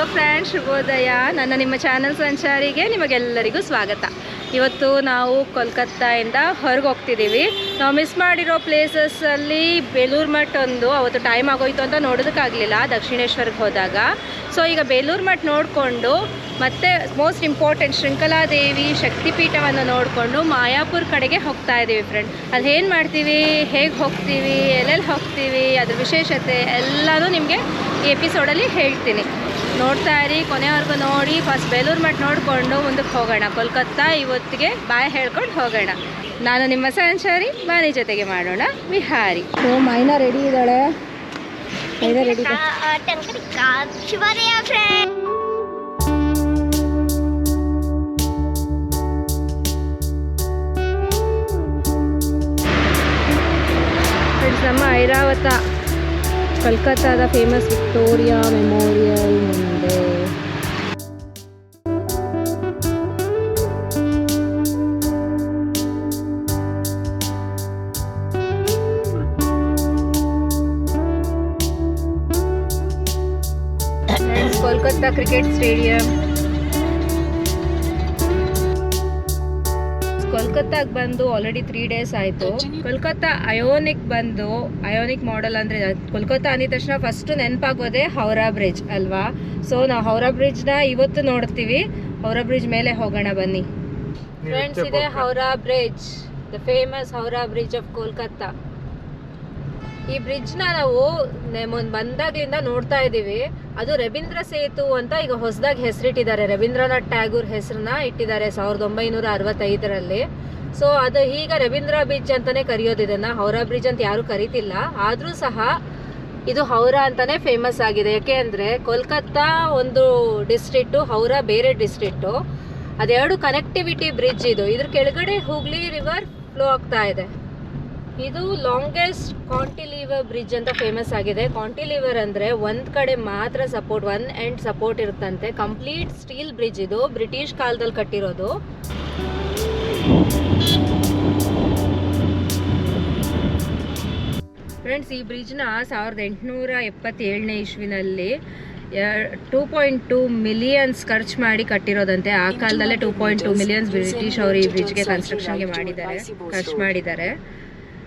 Hello friends ಶುಭೋದಯ. ನನ್ನ ನಿಮ್ಮ ಚಾನಲ್ ಸಂಚಾರಿಗೆ ನಿಮಗೆಲ್ಲರಿಗೂ ಸ್ವಾಗತ. ಇವತ್ತು ನಾವು ಕೋಲ್ಕತ್ತಾಯಿಂದ ಹೊರಗೆ ಹೋಗ್ತಿದ್ದೀವಿ. ನಾವು ಮಿಸ್ ಮಾಡಿರೋ ಪ್ಲೇಸಸ್ಸಲ್ಲಿ ಬೇಲೂರು ಮಠ ಒಂದು ಅವತ್ತು ಟೈಮ್ ಆಗೋಯ್ತು ಅಂತ ನೋಡೋದಕ್ಕಾಗಲಿಲ್ಲ ದಕ್ಷಿಣೇಶ್ವರಕ್ಕೆ ಹೋದಾಗ. ಸೊ ಈಗ ಬೇಲೂರು ಮಠ ನೋಡಿಕೊಂಡು, ಮತ್ತು ಮೋಸ್ಟ್ ಇಂಪಾರ್ಟೆಂಟ್ ಶೃಂಖಲಾದೇವಿ ಶಕ್ತಿಪೀಠವನ್ನು ನೋಡಿಕೊಂಡು ಮಾಯಾಪುರ ಕಡೆಗೆ ಹೋಗ್ತಾ ಇದ್ದೀವಿ ಫ್ರೆಂಡ್ ಅಲ್ಲಿ ಏನು ಮಾಡ್ತೀವಿ? ಹೇಗೆ ಹೋಗ್ತೀವಿ? ಎಲ್ಲೆಲ್ಲಿ ಹೋಗ್ತೀವಿ? ಅದ್ರ ವಿಶೇಷತೆ ಎಲ್ಲನೂ ನಿಮಗೆ ಈ ಎಪಿಸೋಡಲ್ಲಿ ಹೇಳ್ತೀನಿ. ನೋಡ್ತಾ ಇರಿ ಕೊನೆವರೆಗೂ ನೋಡಿ ಫಸ್ಟ್ ಬೇಲೂರು ಮಠ ನೋಡಿಕೊಂಡು ಮುಂದಕ್ಕೆ ಹೋಗೋಣ. ಕೋಲ್ಕತ್ತಾ ಇವತ್ತಿಗೆ ಬಾಯ್ ಹೇಳ್ಕೊಂಡು ಹೋಗೋಣ. ನಾನು ನಿಮ್ಮ ಸಂಚಾರಿ ಬಾನಿ ಜೊತೆಗೆ ಮಾಡೋಣ. ವಿಹಾರಿ. ಸೊ ಮೈನಾ ರೆಡಿ ಇದ್ದಾಳೆ. ಮೈನಾ ರೆಡಿ ನಮ್ಮ Airavata ಕಲ್ಕತ್ತಾದ ಫೇಮಸ್ ವಿಕ್ಟೋರಿಯಾ ಮೆಮೋರಿಯಲ್ ಮುಂದೆ Friends, ಕೋಲ್ಕತ್ತಾ ಕ್ರಿಕೆಟ್ ಸ್ಟೇಡಿಯಂ ಕೋಲ್ಕತ್ತಾಗೆ ಬಂದು ಆಲ್ರೆಡಿ ತ್ರೀ ಡೇಸ್ ಆಯಿತು. ಕೋಲ್ಕತ್ತಾ ಅಯೋನಿಕ್ ಬಂದು ಅಯೋನಿಕ್ ಮಾಡೆಲ್ ಅಂದರೆ ಕೋಲ್ಕತ್ತಾ ಅಂದಿದ ತಕ್ಷಣ ಫಸ್ಟ್ ನೆನಪಾಗೋದೇ ಹೌರಾ ಬ್ರಿಡ್ಜ್ ಅಲ್ವಾ? ಸೊ ನಾವು ಹೌರಾ ಬ್ರಿಡ್ಜ್ನ ಇವತ್ತು ನೋಡ್ತೀವಿ. ಹೌರಾ ಬ್ರಿಡ್ಜ್ ಮೇಲೆ ಹೋಗೋಣ ಬನ್ನಿ. ಫ್ರೆಂಡ್ಸ್ ಇದೆ Howrah bridge the famous Howrah bridge of Kolkata. ಈ ಬ್ರಿಡ್ಜ್ನ ನಾವು ಬಂದಾಗ್ಲಿಂದ ನೋಡ್ತಾ ಇದ್ದೀವಿ. ಅದು ರವೀಂದ್ರ ಸೇತು ಅಂತ ಈಗ ಹೊಸದಾಗಿ ಹೆಸರಿಟ್ಟಿದ್ದಾರೆ. ರವೀಂದ್ರನಾಥ್ ಟ್ಯಾಗೂರ್ ಹೆಸರನ್ನ ಇಟ್ಟಿದ್ದಾರೆ ಸಾವಿರದ ಒಂಬೈನೂರ ಅರವತ್ತೈದರಲ್ಲಿ. ಸೊ ಅದು ಈಗ ರವೀಂದ್ರ ಬ್ರಿಡ್ಜ್ ಅಂತಾನೆ ಕರೆಯೋದು ಇದನ್ನ. ಹೌರಾ ಬ್ರಿಡ್ಜ್ ಅಂತ ಯಾರು ಕರಿತಿಲ್ಲ. ಆದ್ರೂ ಸಹ ಇದು ಹೌರಾ ಅಂತಾನೆ ಫೇಮಸ್ ಆಗಿದೆ. ಯಾಕೆ ಅಂದ್ರೆ ಕೋಲ್ಕತ್ತಾ ಒಂದು ಡಿಸ್ಟ್ರಿಕ್ಟು ಹೌರಾ ಬೇರೆ ಡಿಸ್ಟ್ರಿಕ್ಟು ಅದೆರಡು ಕನೆಕ್ಟಿವಿಟಿ ಬ್ರಿಡ್ಜ್ ಇದು. ಇದ್ರ ಕೆಳಗಡೆ ಹೂಗ್ಲಿ ರಿವರ್ ಫ್ಲೋ ಆಗ್ತಾ ಇದೆ. ಇದು ಲಾಂಗೆಸ್ಟ್ ಕಾಂಟಿಲಿವರ್ ಬ್ರಿಡ್ಜ್ ಅಂತ ಫೇಮಸ್ ಆಗಿದೆ. ಕಾಂಟಿಲಿವರ್ ಅಂದ್ರೆ ಒಂದ್ ಕಡೆ ಮಾತ್ರ ಸಪೋರ್ಟ್ ಒನ್ ಎಂಡ್ ಸಪೋರ್ಟ್ ಇರುತ್ತಂತೆ. ಕಂಪ್ಲೀಟ್ ಸ್ಟೀಲ್ ಬ್ರಿಡ್ಜ್ ಇದು. ಬ್ರಿಟಿಷ್ ಕಾಲದಲ್ಲಿ ಕಟ್ಟಿರೋದು. ಫ್ರೆಂಡ್ಸ್ ಈ ಬ್ರಿಡ್ಜ್ನ ಸಾವಿರದ ಎಂಟುನೂರ ಎಪ್ಪತ್ತೇಳನೇ ಇಸ್ವಿನಲ್ಲಿ ಟೂ ಪಾಯಿಂಟ್ ಟೂ ಮಿಲಿಯನ್ಸ್ ಖರ್ಚು ಮಾಡಿ ಕಟ್ಟಿರೋದಂತೆ. ಆ ಕಾಲದಲ್ಲೇ two point two millions British ಅವರು ಈ ಬ್ರಿಡ್ಜ್ಗೆ ಕನ್ಸ್ಟ್ರಕ್ಷನ್ಗೆ ಮಾಡಿದ್ದಾರೆ. ಖರ್ಚು ಮಾಡಿದ್ದಾರೆ.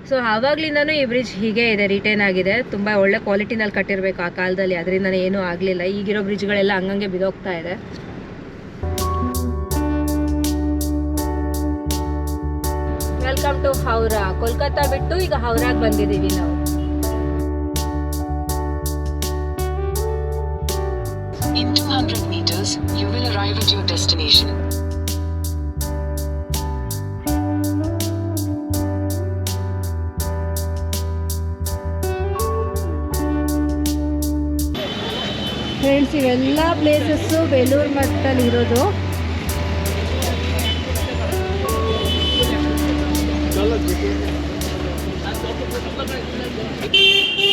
ಸೊ ಆವಾಗ್ಲಿಂದನೂ ಈ ಬ್ರಿಡ್ಜ್ ಹೀಗೆ ಇದೆ ರಿಟೇನ್ ಆಗಿದೆ. ತುಂಬ ಒಳ್ಳೆ ಕ್ವಾಲಿಟಿನಲ್ಲಿ ಕಟ್ಟಿರಬೇಕು ಆ ಕಾಲದಲ್ಲಿ. ಅದರಿಂದ ಏನೂ ಆಗಲಿಲ್ಲ. ಈಗಿರೋ ಬ್ರಿಡ್ಜ್ಗಳೆಲ್ಲ ಹಂಗಂಗೆ ಬಿದೋಗ್ತಾ ಇದೆ. ವೆಲ್ಕಮ್ ಟು ಹೌರಾ ಕೋಲ್ಕತ್ತಾ ಬಿಟ್ಟು ಈಗ ಹೌರಾಗ್ ಬಂದಿದ್ದೀವಿ ನಾವು. In 200 meters, you will arrive at your destination. Friends ಇವೆಲ್ಲ ಪ್ಲೇಸಸ್ಸು ಬೇಲೂರು ಮಠದಲ್ಲಿ ಇರೋದು.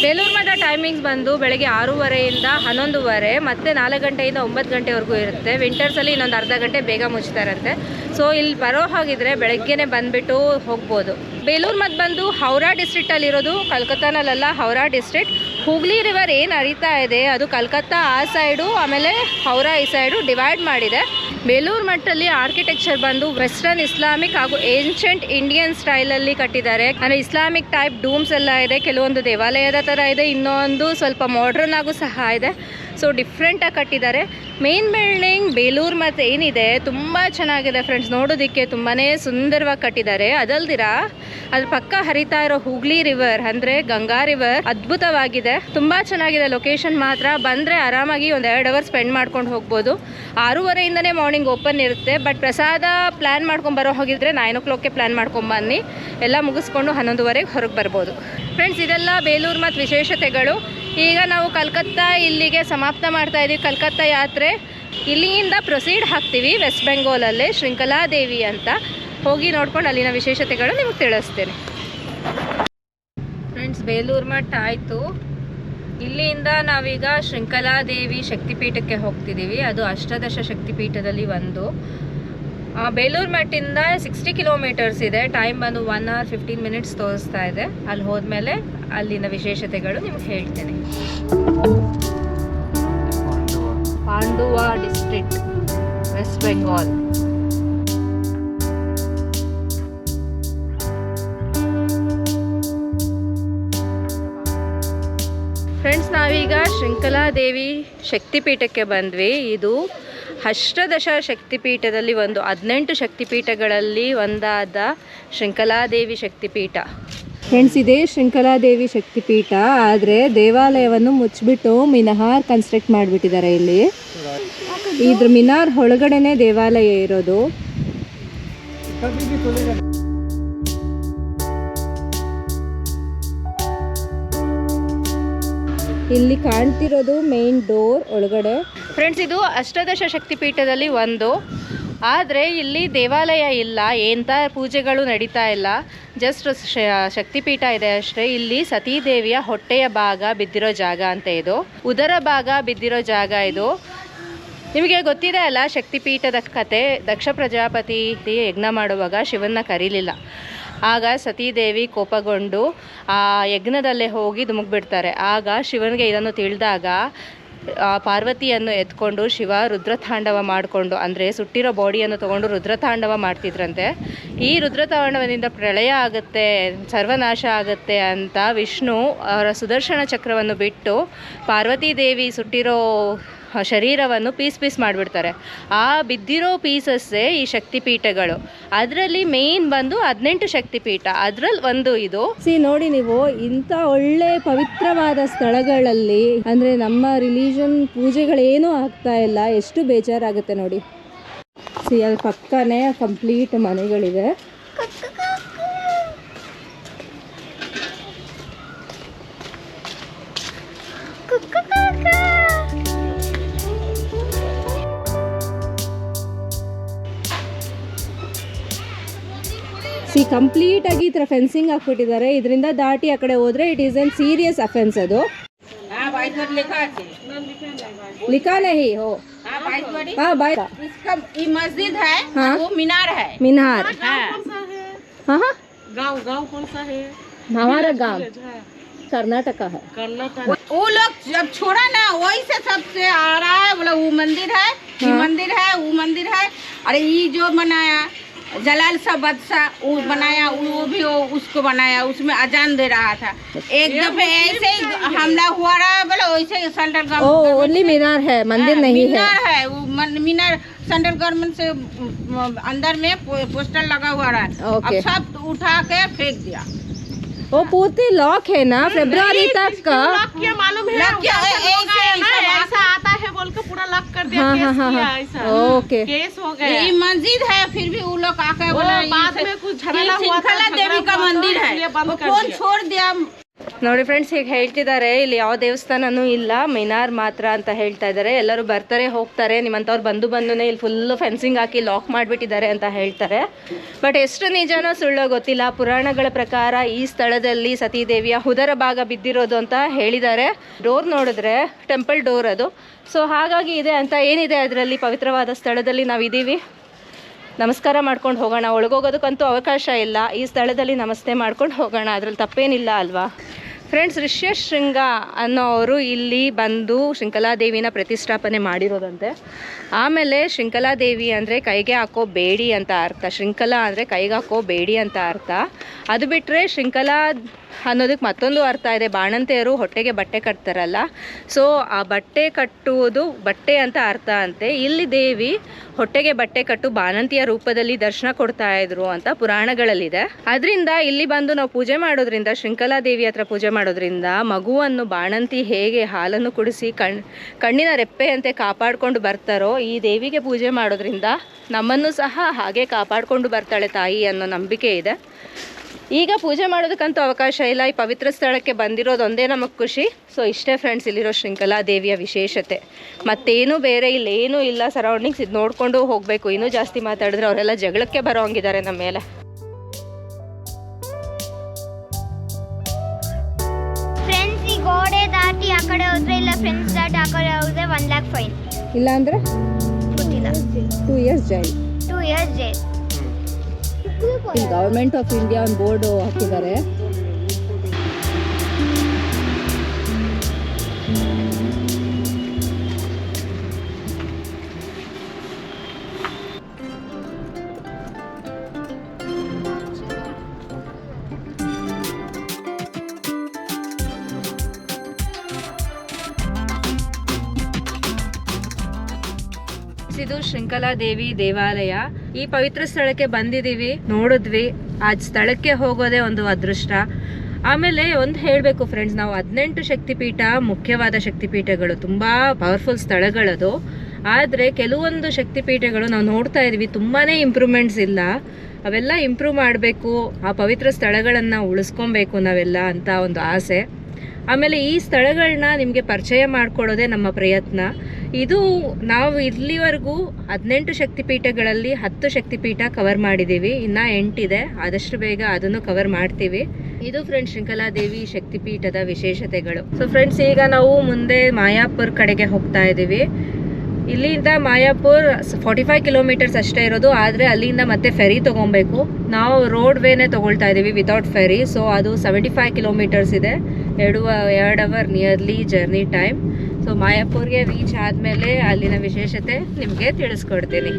ಬೇಲೂರು ಮಠ ಟೈಮಿಂಗ್ಸ್ ಬಂದು ಬೆಳಗ್ಗೆ ಆರೂವರೆಯಿಂದ ಹನ್ನೊಂದುವರೆ, ಮತ್ತೆ ನಾಲ್ಕು ಗಂಟೆಯಿಂದ ಒಂಬತ್ತು ಗಂಟೆವರೆಗೂ ಇರುತ್ತೆ. ವಿಂಟರ್ಸಲ್ಲಿ ಇನ್ನೊಂದು ಅರ್ಧ ಗಂಟೆ ಬೇಗ ಮುಚ್ತಾರಂತೆ ಸೊ ಇಲ್ಲಿ ಬರೋ ಹಾಗಿದ್ರೆ ಬೆಳಗ್ಗೆನೆ ಬಂದುಬಿಟ್ಟು ಹೋಗ್ಬೋದು. ಬೇಲೂರು ಮಠ ಬಂದು ಹೌರಾ ಡಿಸ್ಟ್ರಿಕ್ಟಲ್ಲಿರೋದು ಕಲ್ಕತ್ತಾನಲ್ಲೆಲ್ಲ ಕಲ್ಕತ್ತಾನಲ್ಲ ಹೌರಾ ಡಿಸ್ಟ್ರಿಕ್ಟ್ ಹುಗ್ಲಿ ರಿವರ್ ಏನು ಹರಿತಾ ಇದೆ, ಅದು ಕಲ್ಕತ್ತಾ ಆ ಸೈಡು, ಆಮೇಲೆ ಹೌರಾ ಈ ಸೈಡು ಡಿವೈಡ್ ಮಾಡಿದೆ. ಬೇಲೂರು ಮಠದಲ್ಲಿ ಆರ್ಕಿಟೆಕ್ಚರ್ ಬಂದು ವೆಸ್ಟರ್ನ್ ಇಸ್ಲಾಮಿಕ್ ಹಾಗೂ ಏನ್ಷಂಟ್ ಇಂಡಿಯನ್ ಸ್ಟೈಲಲ್ಲಿ ಕಟ್ಟಿದ್ದಾರೆ. ಅಂದರೆ ಇಸ್ಲಾಮಿಕ್ ಟೈಪ್ ಡೂಮ್ಸ್ ಎಲ್ಲ ಇದೆ, ಕೆಲವೊಂದು ದೇವಾಲಯದ ಥರ ಇದೆ, ಇನ್ನೊಂದು ಸ್ವಲ್ಪ ಮಾಡ್ರನ್ ಆಗೂ ಸಹ ಇದೆ. ಸೊ ಡಿಫ್ರೆಂಟಾಗಿ ಕಟ್ಟಿದ್ದಾರೆ. ಮೇನ್ ಬಿಲ್ಡಿಂಗ್ ಬೇಲೂರು ಮತ್ತು ಏನಿದೆ, ತುಂಬ ಚೆನ್ನಾಗಿದೆ ಫ್ರೆಂಡ್ಸ್ ನೋಡೋದಿಕ್ಕೆ ತುಂಬಾ ಸುಂದರವಾಗಿ ಕಟ್ಟಿದ್ದಾರೆ. ಅದಲ್ದಿರ ಅದ್ರ ಪಕ್ಕ ಹರಿತಾ ಇರೋ ಹುಗ್ಲಿ ರಿವರ್ ಅಂದರೆ ಗಂಗಾ ರಿವರ್ ಅದ್ಭುತವಾಗಿದೆ. ತುಂಬ ಚೆನ್ನಾಗಿದೆ ಲೊಕೇಶನ್ ಮಾತ್ರ. ಬಂದರೆ ಆರಾಮಾಗಿ ಒಂದು ಎರಡು ಅವರ್ ಸ್ಪೆಂಡ್ ಮಾಡ್ಕೊಂಡು ಹೋಗ್ಬೋದು. ಆರೂವರೆಯಿಂದನೇ ಮಾರ್ನಿಂಗ್ ಓಪನ್ ಇರುತ್ತೆ. ಬಟ್ ಪ್ರಸಾದ ಪ್ಲ್ಯಾನ್ ಮಾಡ್ಕೊಂಡು ಬರೋ ಹೋಗಿದ್ರೆ ನೈನ್ ಓ ಕ್ಲಾಕ್ಗೆ ಪ್ಲ್ಯಾನ್ ಮಾಡ್ಕೊಂಡು ಬನ್ನಿ. ಎಲ್ಲ ಮುಗಿಸ್ಕೊಂಡು ಹನ್ನೊಂದುವರೆಗೆ ಹೊರಗೆ ಬರ್ಬೋದು. ಫ್ರೆಂಡ್ಸ್ ಇದೆಲ್ಲ ಬೇಲೂರು ಮತ್ತು ವಿಶೇಷತೆಗಳು. ಈಗ ನಾವು ಕಲ್ಕತ್ತಾ ಇಲ್ಲಿಗೆ ಸಮಾಪ್ತ ಮಾಡ್ತಾ ಇದ್ದೀವಿ ಕಲ್ಕತ್ತಾ ಯಾತ್ರೆ. ಇಲ್ಲಿಯಿಂದ ಪ್ರೊಸೀಡ್ ಹಾಕ್ತೀವಿ ವೆಸ್ಟ್ ಬೆಂಗಾಲಲ್ಲೇ ಶೃಂಖಲಾದೇವಿ ಅಂತ. ಹೋಗಿ ನೋಡ್ಕೊಂಡು ಅಲ್ಲಿನ ವಿಶೇಷತೆಗಳು ನಿಮಗೆ ತಿಳಿಸ್ತೇನೆ. ಫ್ರೆಂಡ್ಸ್ ಬೇಲೂರು ಮಠ ಆಯಿತು. ಇಲ್ಲಿಂದ ನಾವೀಗ ಶೃಂಖಲಾದೇವಿ ಶಕ್ತಿಪೀಠಕ್ಕೆ ಹೋಗ್ತಿದ್ದೀವಿ ಅದು ಅಷ್ಟಾದಶ ಶಕ್ತಿಪೀಠದಲ್ಲಿ ಒಂದು. ಬೇಲೂರು ಮಠದಿಂದ ಸಿಕ್ಸ್ಟಿ ಕಿಲೋಮೀಟರ್ಸ್ ಇದೆ. ಟೈಮ್ ಬಂದು ಒನ್ ಅವರ್ ಫಿಫ್ಟೀನ್ ಮಿನಿಟ್ಸ್ ತೋರಿಸ್ತಾ ಇದೆ. ಅಲ್ಲಿ ಹೋದ್ಮೇಲೆ ಅಲ್ಲಿನ ವಿಶೇಷತೆಗಳು ನಿಮ್ಗೆ ಹೇಳ್ತೇನೆ. Pandua district West Bengal friends ನಾವೀಗ ಶೃಂಖಲಾದೇವಿ ಶಕ್ತಿಪೀಠಕ್ಕೆ ಬಂದ್ವಿ. ಇದು ಅಷ್ಟದಶ ಶಕ್ತಿಪೀಠದಲ್ಲಿ ಒಂದು ಹದಿನೆಂಟು ಶಕ್ತಿಪೀಠಗಳಲ್ಲಿ ಒಂದಾದ ಶೃಂಖಲಾದೇವಿ ಶಕ್ತಿಪೀಠ. ಫ್ರೆಂಡ್ಸ್ ಇದೇ ಶೃಂಖಲಾದೇವಿ ಶಕ್ತಿಪೀಠ, ಆದರೆ ದೇವಾಲಯವನ್ನು ಮುಚ್ಚಿಬಿಟ್ಟು ಮಿನಹಾರ್ ಕನ್ಸ್ಟ್ರಕ್ಟ್ ಮಾಡಿಬಿಟ್ಟಿದ್ದಾರೆ ಇಲ್ಲಿ. ಇದ್ರ ಮಿನಾರ್ ಒಳಗಡೆನೆ ದೇವಾಲಯ ಇರೋದು. ಇಲ್ಲಿ ಕಾಣ್ತಿರೋದು ಮೇನ್ ಡೋರ್ ಒಳಗಡೆ. ಫ್ರೆಂಡ್ಸ್ ಇದು ಅಷ್ಟದಶ ಶಕ್ತಿಪೀಠದಲ್ಲಿ ಒಂದು. ಆದರೆ ಇಲ್ಲಿ ದೇವಾಲಯ ಇಲ್ಲ ಎಂಥ ಪೂಜೆಗಳು ನಡೀತಾ ಇಲ್ಲ. ಜಸ್ಟ್ ಶಕ್ತಿಪೀಠ ಇದೆ ಅಷ್ಟೇ. ಇಲ್ಲಿ ಸತೀದೇವಿಯ ಹೊಟ್ಟೆಯ ಭಾಗ ಬಿದ್ದಿರೋ ಜಾಗ ಅಂತ ಇದು. ಉದರ ಭಾಗ ಬಿದ್ದಿರೋ ಜಾಗ ಇದು. ನಿಮಗೆ ಗೊತ್ತಿದೆ ಅಲ್ಲ, ಶಕ್ತಿಪೀಠದ ಕತೆ, ದಕ್ಷ ಪ್ರಜಾಪತಿ ಯಜ್ಞ ಮಾಡುವಾಗ ಶಿವನ್ನ ಕರೀಲಿಲ್ಲ. ಆಗ ಸತೀದೇವಿ ಕೋಪಗೊಂಡು ಆ ಯಜ್ಞದಲ್ಲೇ ಹೋಗಿ ಧುಮುಕ್ಬಿಡ್ತಾರೆ. ಆಗ ಶಿವನಿಗೆ ಇದನ್ನು ತಿಳಿದಾಗ ಪಾರ್ವತಿಯನ್ನು ಎತ್ಕೊಂಡು ಶಿವ ರುದ್ರತಾಂಡವ ಮಾಡಿಕೊಂಡು, ಅಂದರೆ ಸುಟ್ಟಿರೋ ಬಾಡಿಯನ್ನು ತಗೊಂಡು ರುದ್ರತಾಂಡವ ಮಾಡ್ತಿದ್ರಂತೆ. ಈ ರುದ್ರತಾಂಡವದಿಂದ ಪ್ರಳಯ ಆಗುತ್ತೆ, ಸರ್ವನಾಶ ಆಗುತ್ತೆ ಅಂತ ವಿಷ್ಣು ಅವರ ಸುದರ್ಶನ ಚಕ್ರವನ್ನು ಬಿಟ್ಟು ಪಾರ್ವತಿ ದೇವಿ ಸುಟ್ಟಿರೋ ಶರೀರವನ್ನು ಪೀಸ್ ಪೀಸ್ ಮಾಡಿಬಿಡ್ತಾರೆ. ಆ ಬಿದ್ದಿರೋ ಪೀಸಸ್ಸೇ ಈ ಶಕ್ತಿಪೀಠಗಳು. ಅದರಲ್ಲಿ ಮೇನ್ ಬಂದು ಹದಿನೆಂಟು ಶಕ್ತಿಪೀಠ. ಅದರಲ್ಲಿ ಒಂದು ಇದು. ಸಿ, ನೋಡಿ ನೀವು, ಇಂಥ ಒಳ್ಳೆ ಪವಿತ್ರವಾದ ಸ್ಥಳಗಳಲ್ಲಿ, ಅಂದರೆ ನಮ್ಮ ರಿಲಿಜನ್ ಪೂಜೆಗಳೇನೂ ಆಗ್ತಾ ಇಲ್ಲ. ಎಷ್ಟು ಬೇಜಾರಾಗುತ್ತೆ ನೋಡಿ. ಸಿ, ಅಲ್ಲಿ ಪಕ್ಕನೇ ಕಂಪ್ಲೀಟ್ ಮನೆಗಳಿದೆ. ಸಿ ಕಂಪ್ಲೀಟ್ ಆಗಿ ಈ ಥರ ಫೆನ್ಸಿಂಗ್ ಹಾಕ್ಬಿಟ್ಟಿದ್ದಾರೆ ಇದರಿಂದ ದಾಟಿ ಆ ಕಡೆ ಹೋದ್ರೆ it is an serious offence ಅದು लिखा नहीं हो हाँ बाय इसका ये मस्जिद है हाँ। वो मीनार है मीनार हाँ। हाँ हाँ गांव गांव कौन सा है हमारा गांव कर्नाटका है वो लोग जब छोड़ा ना वही से सबसे आ रहा है बोला वो मंदिर है ये हाँ। मंदिर है वो मंदिर है अरे ये जो बनाया जलाल सा बदशाह वो बनाया वो भी वो उसको बनाया उसमें अजान दे रहा था। एक दफे ऐसे ही हमला हुआ रहा बोले वैसे ही सेंट्रल गवर्नमेंट ओनली मीनार है मंदिर आ, नहीं है। मीनार है मीनार सेंट्रल गवर्नमेंट से अंदर में पोस्टर लगा हुआ रहा है। अब सब उठा के फेंक दिया। वो पूरी लॉक है ना फेब्रुआरी तक का। लॉक किया है आता है बोल के पूरा लॉक कर दिया हाँ, हाँ, हाँ, हाँ, ऐसा। ओके। केस हो गया। ये मस्जिद है फिर भी वो लोग आकर बोला बाद में कुछ झगड़ा हुआ था देवी का मंदिर है। फ़ोन छोड़ दिया ನೋಡಿ ಫ್ರೆಂಡ್ಸ್ ಈಗ ಹೇಳ್ತಿದ್ದಾರೆ ಇಲ್ಲಿ ಯಾವ ದೇವಸ್ಥಾನನೂ ಇಲ್ಲ. ಮಿನಾರ್ ಮಾತ್ರ ಅಂತ ಹೇಳ್ತಾ ಇದ್ದಾರೆ ಎಲ್ಲರೂ ಬರ್ತಾರೆ, ಹೋಗ್ತಾರೆ. ನಿಮ್ಮಂಥವ್ರು ಬಂದು ಬಂದುನೇ ಇಲ್ಲಿ ಫುಲ್ಲು ಫೆನ್ಸಿಂಗ್ ಹಾಕಿ ಲಾಕ್ ಮಾಡಿಬಿಟ್ಟಿದ್ದಾರೆ ಅಂತ ಹೇಳ್ತಾರೆ. ಬಟ್ ಎಷ್ಟು ನಿಜನೋ ಸುಳ್ಳೋ ಗೊತ್ತಿಲ್ಲ. ಪುರಾಣಗಳ ಪ್ರಕಾರ ಈ ಸ್ಥಳದಲ್ಲಿ ಸತೀದೇವಿಯ ಉದರ ಭಾಗ ಬಿದ್ದಿರೋದು ಅಂತ ಹೇಳಿದ್ದಾರೆ ಡೋರ್ ನೋಡಿದ್ರೆ ಟೆಂಪಲ್ ಡೋರ್ ಅದು. ಸೊ ಹಾಗಾಗಿ ಇದೆ ಅಂತ ಏನಿದೆ ಅದರಲ್ಲಿ ಪವಿತ್ರವಾದ ಸ್ಥಳದಲ್ಲಿ ನಾವಿದ್ದೀವಿ ನಮಸ್ಕಾರ ಮಾಡ್ಕೊಂಡು ಹೋಗೋಣ. ಒಳಗೋಗೋದಕ್ಕಂತೂ ಅವಕಾಶ ಇಲ್ಲ. ಈ ಸ್ಥಳದಲ್ಲಿ ನಮಸ್ತೆ ಮಾಡ್ಕೊಂಡು ಹೋಗೋಣ. ಅದ್ರಲ್ಲಿ ತಪ್ಪೇನಿಲ್ಲ ಅಲ್ವಾ? ಫ್ರೆಂಡ್ಸ್ ಋಷ್ಯಶೃಂಗ ಅನ್ನೋರು ಇಲ್ಲಿ ಬಂದು ಶೃಂಖಲಾದೇವಿನ ಪ್ರತಿಷ್ಠಾಪನೆ ಮಾಡಿರೋದಂತೆ. ಆಮೇಲೆ ಶೃಂಖಲಾದೇವಿ ಅಂದರೆ ಕೈಗೆ ಹಾಕೋ ಬೇಡಿ ಅಂತ ಅರ್ಥ. ಶೃಂಖಲಾ ಅಂದರೆ ಕೈಗೆ ಹಾಕೋ ಬೇಡಿ ಅಂತ ಅರ್ಥ. ಅದು ಬಿಟ್ಟರೆ ಶೃಂಖಲಾ ಅನ್ನೋದಕ್ಕೆ ಮತ್ತೊಂದು ಅರ್ಥ ಇದೆ. ಬಾಣಂತಿಯರು ಹೊಟ್ಟೆಗೆ ಬಟ್ಟೆ ಕಟ್ತಾರಲ್ಲ. ಸೊ ಆ ಬಟ್ಟೆ ಕಟ್ಟುವುದು ಬಟ್ಟೆ ಅಂತ ಅರ್ಥ ಅಂತೆ. ಇಲ್ಲಿ ದೇವಿ ಹೊಟ್ಟೆಗೆ ಬಟ್ಟೆ ಕಟ್ಟು ಬಾಣಂತಿಯ ರೂಪದಲ್ಲಿ ದರ್ಶನ ಕೊಡ್ತಾ ಇದ್ರು ಅಂತ ಪುರಾಣಗಳಲ್ಲಿದೆ. ಅದರಿಂದ ಇಲ್ಲಿ ಬಂದು ನಾವು ಪೂಜೆ ಮಾಡೋದ್ರಿಂದ ಶೃಂಖಲಾ ದೇವಿ ಹತ್ರ ಪೂಜೆ ಮಾಡೋದ್ರಿಂದ ಮಗುವನ್ನು ಬಾಣಂತಿ ಹೇಗೆ ಹಾಲನ್ನು ಕುಡಿಸಿ ಕಣ್, ಕಣ್ಣಿನ ರೆಪ್ಪೆಯಂತೆ ಕಾಪಾಡಿಕೊಂಡು ಬರ್ತಾರೋ ಈ ದೇವಿಗೆ ಪೂಜೆ ಮಾಡೋದ್ರಿಂದ ನಮ್ಮನ್ನು ಸಹ ಹಾಗೆ ಕಾಪಾಡಿಕೊಂಡು ಬರ್ತಾಳೆ ತಾಯಿ ಅನ್ನೋ ನಂಬಿಕೆ ಇದೆ. ಈಗ ಪೂಜೆ ಮಾಡೋದಕ್ಕಂತೂ ಅವಕಾಶ ಇಲ್ಲ. ಈ ಪವಿತ್ರ ಸ್ಥಳಕ್ಕೆ ಬಂದಿರೋದು ಒಂದೇ ನಮಗೆ ಖುಷಿ. ಸೊ ಇಷ್ಟೇ ಫ್ರೆಂಡ್ಸ್ ಇಲ್ಲಿರೋ ಶೃಂಖಲಾ ದೇವಿಯ ವಿಶೇಷತೆ. ಮತ್ತೇನು ಬೇರೆ ಇಲ್ಲೇನೂ ಇಲ್ಲ ಸರೌಂಡಿಂಗ್ಸ್ ಇದು ನೋಡಿಕೊಂಡು ಹೋಗಬೇಕು. ಇನ್ನೂ ಜಾಸ್ತಿ ಮಾತಾಡಿದ್ರೆ ಅವರೆಲ್ಲ ಜಗಳಕ್ಕೆ ಬರೋ ಹಂಗಿದ್ದಾರೆ ನಮ್ಮ ಮೇಲೆ. ಫ್ರೆಂಡ್ಸ್ ಈ ಗೋಡೆ ದಾಟಿ ಆ ಕಡೆ ಹೋದ್ರೆ ಇಲ್ಲ ಫ್ರೆಂಡ್ಸ್ ದಾಟಿ ಆ ಕಡೆ ಹೋದ್ರೆ ಒನ್ ಲ್ಯಾಕ್ ಫೈನ್ ಇಲ್ಲ ಅಂದ್ರೆ ಗೊತ್ತಿಲ್ಲ. Two years jail two years jail ಇಲ್ಲಿ ಗವರ್ನಮೆಂಟ್ ಆಫ್ ಇಂಡಿಯಾ ಒಂದು ಬೋರ್ಡು ಹಾಕಿದ್ದಾರೆ. ಇದು ಶೃಂಖಲಾ ದೇವಿ ದೇವಾಲಯ. ಈ ಪವಿತ್ರ ಸ್ಥಳಕ್ಕೆ ಬಂದಿದ್ದೀವಿ, ನೋಡಿದ್ವಿ. ಆ ಸ್ಥಳಕ್ಕೆ ಹೋಗೋದೇ ಒಂದು ಅದೃಷ್ಟ. ಆಮೇಲೆ ಒಂದು ಹೇಳಬೇಕು ಫ್ರೆಂಡ್ಸ್ ನಾವು ಹದಿನೆಂಟು ಶಕ್ತಿಪೀಠ, ಮುಖ್ಯವಾದ ಶಕ್ತಿಪೀಠಗಳು, ತುಂಬ ಪವರ್ಫುಲ್ ಸ್ಥಳಗಳದು. ಆದರೆ ಕೆಲವೊಂದು ಶಕ್ತಿಪೀಠಗಳು ನಾವು ನೋಡ್ತಾ ಇದ್ವಿ ತುಂಬಾ ಇಂಪ್ರೂವ್ಮೆಂಟ್ಸ್ ಇಲ್ಲ. ಅವೆಲ್ಲ ಇಂಪ್ರೂವ್ ಮಾಡಬೇಕು, ಆ ಪವಿತ್ರ ಸ್ಥಳಗಳನ್ನು ಉಳಿಸ್ಕೊಬೇಕು ನಾವೆಲ್ಲ ಅಂತ ಒಂದು ಆಸೆ. ಆಮೇಲೆ ಈ ಸ್ಥಳಗಳನ್ನ ನಿಮಗೆ ಪರಿಚಯ ಮಾಡಿಕೊಡೋದೇ ನಮ್ಮ ಪ್ರಯತ್ನ. ಇದು ನಾವು ಇಲ್ಲಿವರೆಗೂ ಹದಿನೆಂಟು ಶಕ್ತಿಪೀಠಗಳಲ್ಲಿ ಹತ್ತು ಶಕ್ತಿಪೀಠ ಕವರ್ ಮಾಡಿದ್ದೀವಿ. ಇನ್ನೂ ಎಂಟಿದೆ. ಆದಷ್ಟು ಬೇಗ ಅದನ್ನು ಕವರ್ ಮಾಡ್ತೀವಿ. ಇದು ಫ್ರೆಂಡ್ಸ್ ಶೃಂಖಲಾ ದೇವಿ ಶಕ್ತಿಪೀಠದ ವಿಶೇಷತೆಗಳು. ಸೊ ಫ್ರೆಂಡ್ಸ್ ಈಗ ನಾವು ಮುಂದೆ ಮಾಯಾಪುರ್ ಕಡೆಗೆ ಹೋಗ್ತಾ ಇದ್ದೀವಿ. ಇಲ್ಲಿಂದ ಮಾಯಾಪುರ್ ಫಾರ್ಟಿ ಫೈವ್ ಕಿಲೋಮೀಟರ್ಸ್ ಅಷ್ಟೇ ಇರೋದು. ಆದರೆ ಅಲ್ಲಿಂದ ಮತ್ತೆ ಫೆರಿ ತೊಗೊಬೇಕು ನಾವು ರೋಡ್ ವೇನೇ ತೊಗೊಳ್ತಾ ಇದ್ದೀವಿ ವಿತೌಟ್ ಫೆರಿ ಸೊ ಅದು ಸೆವೆಂಟಿ ಫೈವ್ ಕಿಲೋಮೀಟರ್ಸ್ ಇದೆ. ಎರಡು ಎರಡು hour nearly journey time so ಮಾಯಾಪುರ್ಗೆ reach ಆದಮೇಲೆ ಅಲ್ಲಿನ ವಿಶೇಷತೆ ನಿಮಗೆ ತಿಳಿಸ್ಕೊಡ್ತೀನಿ.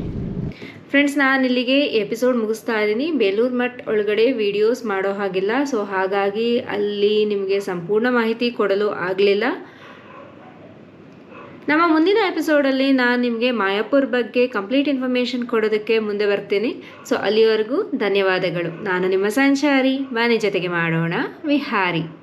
ಫ್ರೆಂಡ್ಸ್ ನಾನು ಇಲ್ಲಿಗೆ ಎಪಿಸೋಡ್ ಮುಗಿಸ್ತಾ ಇದ್ದೀನಿ. ಬೇಲೂರು ಮಠ ಒಳಗಡೆ ವಿಡಿಯೋಸ್ ಮಾಡೋ ಹಾಗಿಲ್ಲ. ಸೊ ಹಾಗಾಗಿ ಅಲ್ಲಿ ನಿಮಗೆ ಸಂಪೂರ್ಣ ಮಾಹಿತಿ ಕೊಡಲು ಆಗಲಿಲ್ಲ. ನಮ್ಮ ಮುಂದಿನ ಎಪಿಸೋಡಲ್ಲಿ ನಾನು ನಿಮಗೆ ಮಾಯಾಪುರ್ ಬಗ್ಗೆ ಕಂಪ್ಲೀಟ್ ಇನ್ಫಾರ್ಮೇಷನ್ ಕೊಡೋದಕ್ಕೆ ಮುಂದೆ ಬರ್ತೀನಿ. ಸೊ ಅಲ್ಲಿವರೆಗೂ ಧನ್ಯವಾದಗಳು. ನಾನು ನಿಮ್ಮ ಸಂಚಾರಿ. ಮನೆ ಜೊತೆಗೆ ಮಾಡೋಣ. ವಿಹಾರಿ.